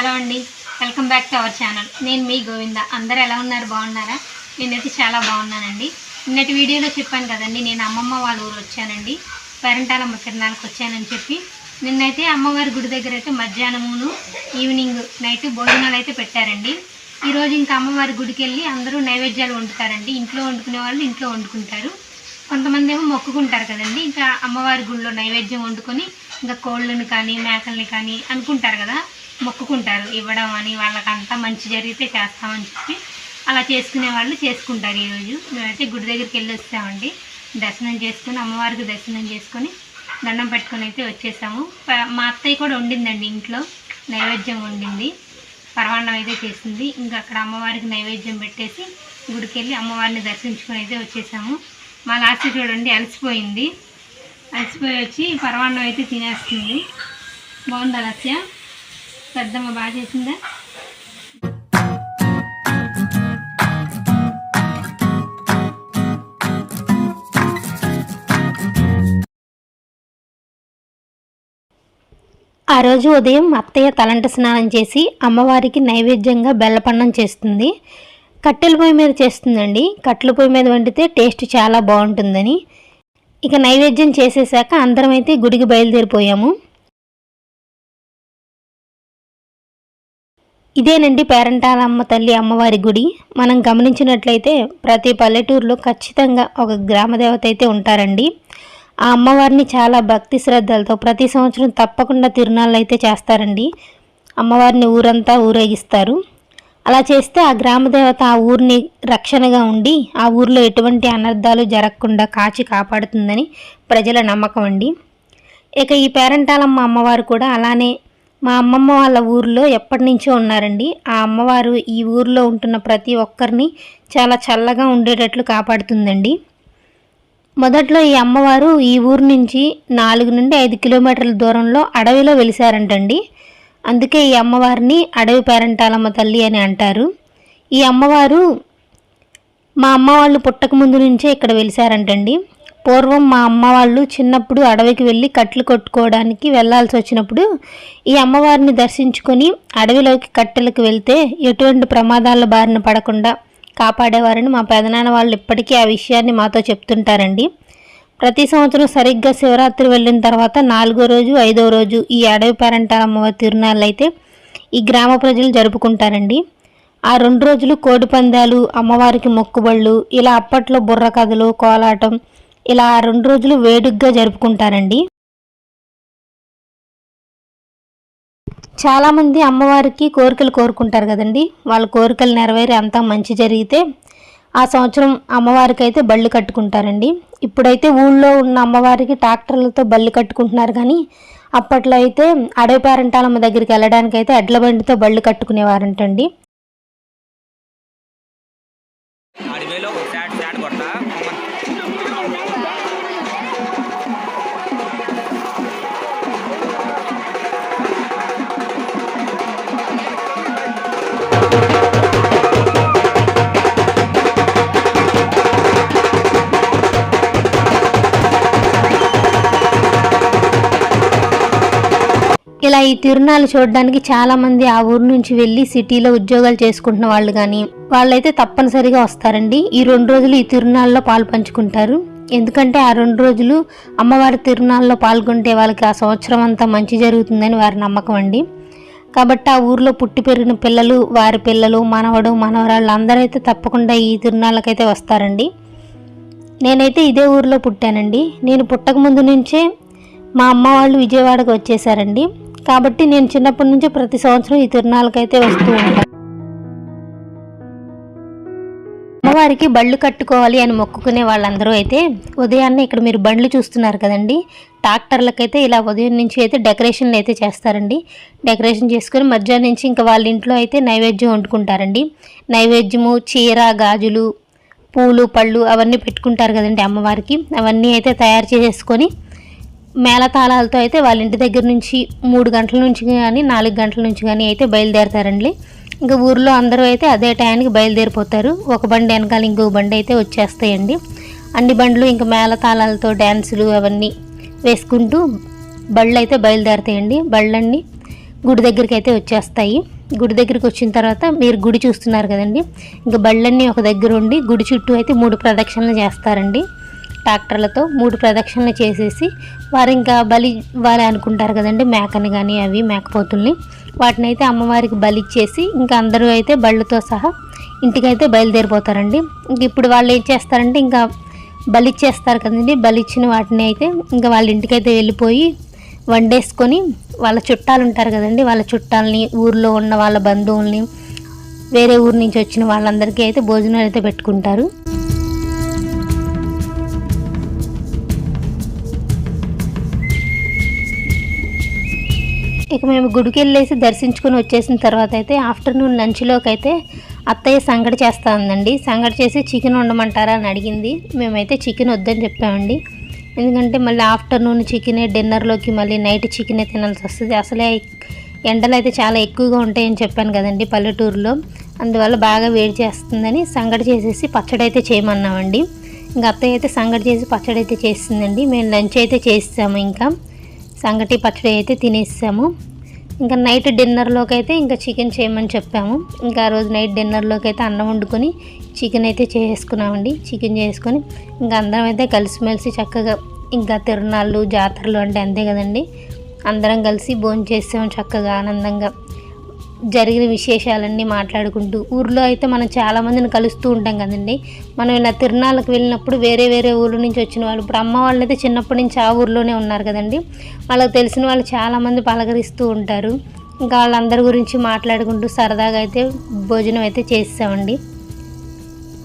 Hello అండి. Welcome back to our channel. నేను మీ గోవింద. అందరూ ఎలా ఉన్నారు? బాగున్నారా? నేనైతే చాలా బాగున్నానండి. నిన్నటి వీడియోలో చెప్పాను కదండి నేను అమ్మమ్మ వాళ్ళ ఊరు వచ్చానండి. పేరంటాలమ్మ తిరణాలకు వచ్చానని చెప్పి. నిన్నైతే అమ్మవారి గుడి దగ్గర అయితే మధ్యాహ్నమును ఈవినింగ్ నైట్ భోజనాలు అయితే పెట్టారండి. ఈరోజు ఇంకా అమ్మవారి గుడికి వెళ్ళి అందరూ నైవేద్యాలు వండుతారండి. ఇంట్లో వండుకునే వాళ్ళు ఇంట్లో వండుకుంటారు. కొంతమంది ఏమో మొక్కుకుంటారు కదండి. ఇంకా అమ్మవారి గుడిలో నైవేద్యం వండుకొని ఇంకా కోళ్ళని కానీ మేకల్ని కానీ అనుకుంటారు కదా. మొక్కుకుంటారు. ఇవ్వడం అని వాళ్ళకంతా మంచి జరిగితే చేస్తామని చెప్పి అలా చేసుకునే వాళ్ళు చేసుకుంటారు ఈరోజు. మేమైతే గుడి దగ్గరికి వెళ్ళి వస్తామండి. దర్శనం చేసుకుని అమ్మవారికి దర్శనం చేసుకొని దండం పెట్టుకొని అయితే వచ్చేసాము. ప- మా అత్తయ్య కూడా వండిందండి ఇంట్లో. నైవేద్యం వండింది. పరమాన్నం అయితే చేసింది. ఇంకా అక్కడ అమ్మవారికి నైవేద్యం పెట్టేసి గుడికి వెళ్ళి అమ్మవారిని దర్శించుకొని అయితే వచ్చేసాము. మా లాస్ట్ చూడండి అలసిపోయింది. అలసిపోయి వచ్చి పరమాన్నం అయితే తినేస్తుంది. బాగుందా లక్ష్య పెద్దమ్మ బాగా చేసిందా? ఆ రోజు ఉదయం అత్తయ్య తలంట స్నానం చేసి అమ్మవారికి నైవేద్యంగా బెల్లపన్నం చేస్తుంది. కట్టెల పొయ్యి మీద చేస్తుందండి. కట్టెల పొయ్యి మీద వండితే టేస్ట్ చాలా బాగుంటుందని. ఇక నైవేద్యం చేసేసాక అందరం అయితే గుడికి బయలుదేరిపోయాము. ఇదేనండి పేరంటాలమ్మ తల్లి అమ్మవారి గుడి. మనం గమనించినట్లయితే ప్రతి పల్లెటూరులో ఖచ్చితంగా ఒక గ్రామదేవత అయితే ఉంటారండి. ఆ అమ్మవారిని చాలా భక్తి శ్రద్ధలతో ప్రతి సంవత్సరం తప్పకుండా తిరునాళ్ళు అయితే చేస్తారండి. అమ్మవారిని ఊరంతా ఊరేగిస్తారు. అలా చేస్తే ఆ గ్రామదేవత ఆ ఊరిని రక్షణగా ఉండి ఆ ఊర్లో ఎటువంటి అనర్థాలు జరగకుండా కాచి కాపాడుతుందని ప్రజల నమ్మకం అండి. ఇక ఈ పేరంటాలమ్మ అమ్మవారు కూడా అలానే మా అమ్మమ్మ వాళ్ళ ఊరిలో ఎప్పటి నుంచో ఉన్నారండి. ఆ అమ్మవారు ఈ ఊరిలో ఉంటున్న ప్రతి ఒక్కరిని చాలా చల్లగా ఉండేటట్లు కాపాడుతుందండి. మొదట్లో ఈ అమ్మవారు ఈ ఊరు నుంచి నాలుగు నుండి ఐదు కిలోమీటర్ల దూరంలో అడవిలో వెలిసారంటండి అందుకే ఈ అమ్మవారిని అడవి పేరంటాలమ్మ తల్లి అని అంటారు. ఈ అమ్మవారు మా అమ్మ వాళ్ళు పుట్టక ముందు నుంచే ఇక్కడ వెలిసారంటండి పూర్వం మా అమ్మ వాళ్ళు చిన్నప్పుడు అడవికి వెళ్ళి కట్లు కొట్టుకోవడానికి వెళ్ళాల్సి వచ్చినప్పుడు ఈ అమ్మవారిని దర్శించుకొని అడవిలోకి కట్టెలకు వెళ్తే ఎటువంటి ప్రమాదాల బారిన పడకుండా కాపాడేవారని మా పెదనాన్న వాళ్ళు ఇప్పటికీ ఆ విషయాన్ని మాతో చెప్తుంటారండి. ప్రతి సంవత్సరం సరిగ్గా శివరాత్రి వెళ్ళిన తర్వాత నాలుగో రోజు ఐదో రోజు ఈ అడవి పేరంటాల అమ్మవారి తిరునాళ్ళు అయితే ఈ గ్రామ ప్రజలు జరుపుకుంటారండి. ఆ రెండు రోజులు కోడి పందాలు అమ్మవారికి మొక్కుబళ్ళు ఇలా అప్పట్లో బుర్ర కథలు కోలాటం ఇలా రెండు రోజులు వేడుగ్గా జరుపుకుంటారండి. చాలామంది అమ్మవారికి కోరికలు కోరుకుంటారు కదండి. వాళ్ళ కోరికలు నెరవేరి అంతా మంచి జరిగితే ఆ సంవత్సరం అమ్మవారికి అయితే బళ్ళు కట్టుకుంటారండి. ఇప్పుడైతే ఊళ్ళో ఉన్న అమ్మవారికి ట్రాక్టర్లతో బళ్ళు కట్టుకుంటున్నారు కానీ అప్పట్లో అయితే అడవి పేరంటాలమ్మ దగ్గరికి వెళ్ళడానికి అయితే ఎడ్ల బండితో బళ్ళు కట్టుకునేవారంటండి. ఇలా ఈ తిరునాళ్ళు చూడడానికి చాలా మంది ఆ ఊరు నుంచి వెళ్ళి సిటీలో ఉద్యోగాలు చేసుకుంటున్న వాళ్ళు కానీ వాళ్ళైతే తప్పనిసరిగా వస్తారండి. ఈ రెండు రోజులు ఈ తిరునాళ్ళలో పాలు పంచుకుంటారు. ఎందుకంటే ఆ రెండు రోజులు అమ్మవారి తిరునాళ్ళలో పాల్గొంటే వాళ్ళకి ఆ సంవత్సరం అంతా మంచి జరుగుతుందని వారి నమ్మకం అండి. కాబట్టి ఆ ఊర్లో పుట్టి పెరిగిన పిల్లలు వారి పిల్లలు మనవడు మనవరాళ్ళు అందరూ అయితే తప్పకుండా ఈ తిరునాళ్ళకైతే వస్తారండి. నేనైతే ఇదే ఊర్లో పుట్టానండి. నేను పుట్టక ముందు నుంచే మా అమ్మ వాళ్ళు విజయవాడకు వచ్చేసారండి. కాబట్టి నేను చిన్నప్పటి నుంచి ప్రతి సంవత్సరం ఈ తిరునాళ్ళకైతే వస్తూ ఉంటాను. అమ్మవారికి బళ్ళు కట్టుకోవాలి అని మొక్కుకునే వాళ్ళందరూ అయితే ఉదయాన్నే ఇక్కడ మీరు బండ్లు చూస్తున్నారు కదండి. ట్రాక్టర్లకైతే ఇలా ఉదయం నుంచి అయితే డెకరేషన్లు అయితే చేస్తారండి. డెకరేషన్ చేసుకొని మధ్యాహ్నం నుంచి ఇంకా వాళ్ళ ఇంట్లో అయితే నైవేద్యం వండుకుంటారండి. నైవేద్యము చీర గాజులు పూలు పళ్ళు అవన్నీ పెట్టుకుంటారు కదండి అమ్మవారికి. అవన్నీ అయితే తయారు చేసేసుకొని మేళతాళాలతో అయితే వాళ్ళ ఇంటి దగ్గర నుంచి మూడు గంటల నుంచి కానీ నాలుగు గంటల నుంచి కానీ అయితే బయలుదేరతారండి. ఇంకా ఊర్లో అందరూ అయితే అదే టయానికి బయలుదేరిపోతారు. ఒక బండి వెనకాల ఇంకో బండి అయితే వచ్చేస్తాయండి. అన్ని బండ్లు ఇంకా మేళతాళాలతో డ్యాన్సులు అవన్నీ వేసుకుంటూ బళ్ళు అయితే బయలుదేరతాయండి. బళ్ళన్నీ గుడి దగ్గరికి అయితే వచ్చేస్తాయి. గుడి దగ్గరికి వచ్చిన తర్వాత మీరు గుడి చూస్తున్నారు కదండి. ఇంకా బళ్ళన్నీ ఒక దగ్గర ఉండి గుడి చుట్టూ అయితే మూడు ప్రదక్షిణలు చేస్తారండి. ట్రాక్టర్లతో మూడు ప్రదక్షిణలు చేసేసి వారు ఇంకా బలి ఇవ్వాలి అనుకుంటారు కదండి మేకని కానీ అవి మేకపోతుల్ని. వాటిని అయితే అమ్మవారికి బలి ఇచ్చేసి ఇంకా అందరూ అయితే బళ్ళతో సహా ఇంటికైతే బయలుదేరిపోతారండి. ఇంక ఇప్పుడు వాళ్ళు ఏం చేస్తారంటే ఇంకా బలిచ్చేస్తారు కదండి బలిచ్చిన వాటిని అయితే ఇంకా వాళ్ళ ఇంటికైతే వెళ్ళిపోయి వండేసుకొని వాళ్ళ చుట్టాలు ఉంటారు కదండి వాళ్ళ చుట్టాలని ఊర్లో ఉన్న వాళ్ళ బంధువుల్ని వేరే ఊరు నుంచి వచ్చిన వాళ్ళందరికీ అయితే భోజనాలు అయితే పెట్టుకుంటారు. ఇక మేము గుడికి వెళ్ళేసి దర్శించుకొని వచ్చేసిన తర్వాత అయితే ఆఫ్టర్నూన్ లంచ్లోకి అయితే అత్తయ్య సంగడి చేస్తా ఉందండి సంగటి చేసి చికెన్ వండమంటారా అని అడిగింది. మేమైతే చికెన్ వద్దని చెప్పామండి. ఎందుకంటే మళ్ళీ ఆఫ్టర్నూన్ చికెనే డిన్నర్లోకి మళ్ళీ నైట్ చికెనే తినాల్సి వస్తుంది. అసలే ఎండలు అయితే చాలా ఎక్కువగా ఉంటాయని చెప్పాను కదండి పల్లెటూరులో. అందువల్ల బాగా వేడి చేస్తుందని సంగటి చేసేసి పచ్చడి అయితే చేయమన్నామండి. ఇంకా అత్తయ్య అయితే సంగటి చేసి పచ్చడి అయితే చేసిందండి మేము లంచ్ అయితే చేస్తాము ఇంకా. సంగటి పచ్చడి అయితే తినేసాము. ఇంకా నైట్ డిన్నర్లోకి అయితే ఇంకా చికెన్ చేయమని చెప్పాము. ఇంకా ఆ రోజు నైట్ డిన్నర్లోకి అయితే అన్నం వండుకొని చికెన్ అయితే చేసుకున్నామండి. చికెన్ చేసుకొని ఇంకా అందరం అయితే కలిసిమెలిసి చక్కగా ఇంకా తిరునాళ్ళు జాతరలు అంటే అంతే కదండి. అందరం కలిసి భోజనం చేసాము చక్కగా ఆనందంగా. జరిగిన విశేషాలన్నీ మాట్లాడుకుంటూ ఊర్లో అయితే మనం చాలామందిని కలుస్తూ ఉంటాం కదండి. మనం ఇలా తిరునాళ్ళకి వెళ్ళినప్పుడు వేరే వేరే ఊర్ల నుంచి వచ్చిన వాళ్ళు ఇప్పుడు అమ్మ వాళ్ళు అయితే చిన్నప్పటి నుంచి ఆ ఊర్లోనే ఉన్నారు కదండి. వాళ్ళకి తెలిసిన వాళ్ళు చాలామంది పలకరిస్తూ ఉంటారు. ఇంకా వాళ్ళందరి గురించి మాట్లాడుకుంటూ సరదాగా అయితే భోజనం అయితే చేసామండి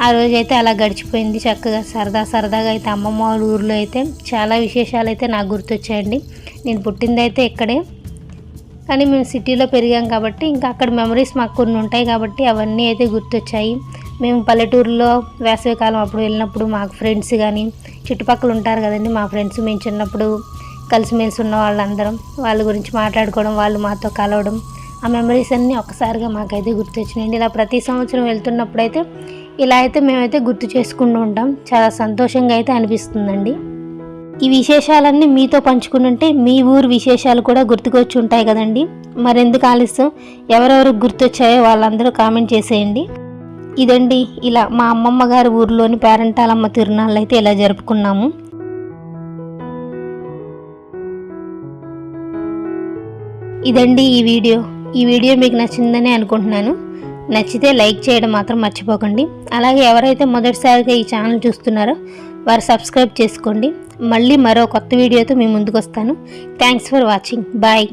ఆ రోజైతే అలా గడిచిపోయింది చక్కగా. సరదా సరదాగా అయితే అమ్మమ్మ వాళ్ళ ఊర్లో అయితే చాలా విశేషాలు అయితే నాకు గుర్తొచ్చాయండి. నేను పుట్టిందైతే ఇక్కడే. కానీ మేము సిటీలో పెరిగాం కాబట్టి ఇంకా అక్కడ మెమరీస్ మాకు కొన్ని ఉంటాయి కాబట్టి అవన్నీ అయితే గుర్తొచ్చాయి. మేము పల్లెటూరులో వేసవికాలం అప్పుడు వెళ్ళినప్పుడు మాకు ఫ్రెండ్స్ కానీ చుట్టుపక్కల ఉంటారు కదండి మా ఫ్రెండ్స్ మేము చిన్నప్పుడు కలిసిమెలిసి ఉన్న వాళ్ళందరం. వాళ్ళ గురించి మాట్లాడుకోవడం వాళ్ళు మాతో కలవడం ఆ మెమరీస్ అన్నీ ఒక్కసారిగా మాకైతే గుర్తొచ్చినాయండి. ఇలా ప్రతి సంవత్సరం వెళ్తున్నప్పుడు అయితే ఇలా అయితే మేమైతే గుర్తు చేసుకుంటూ ఉంటాం. చాలా సంతోషంగా అయితే అనిపిస్తుందండి. ఈ విశేషాలన్నీ మీతో పంచుకుంటుంటే మీ ఊరు విశేషాలు కూడా గుర్తుకొచ్చి ఉంటాయి కదండి. మరెందుకు ఆలస్యం? ఎవరెవరు గుర్తొచ్చాయో వాళ్ళందరూ కామెంట్ చేసేయండి. ఇదండి ఇలా మా అమ్మమ్మ గారి ఊరిలోని పేరంటాలమ్మ తిరునాళ్ళు అయితే ఇలా జరుపుకున్నాము. ఇదండి ఈ వీడియో. ఈ వీడియో మీకు నచ్చిందని అనుకుంటున్నాను. నచ్చితే లైక్ చేయడం మాత్రం మర్చిపోకండి. అలాగే ఎవరైతే మొదటిసారిగా ఈ ఛానల్ చూస్తున్నారో వారు సబ్స్క్రైబ్ చేసుకోండి. మళ్ళీ మరో కొత్త వీడియోతో మీ ముందుకు వస్తాను థ్యాంక్స్ ఫర్ వాచింగ్ బాయ్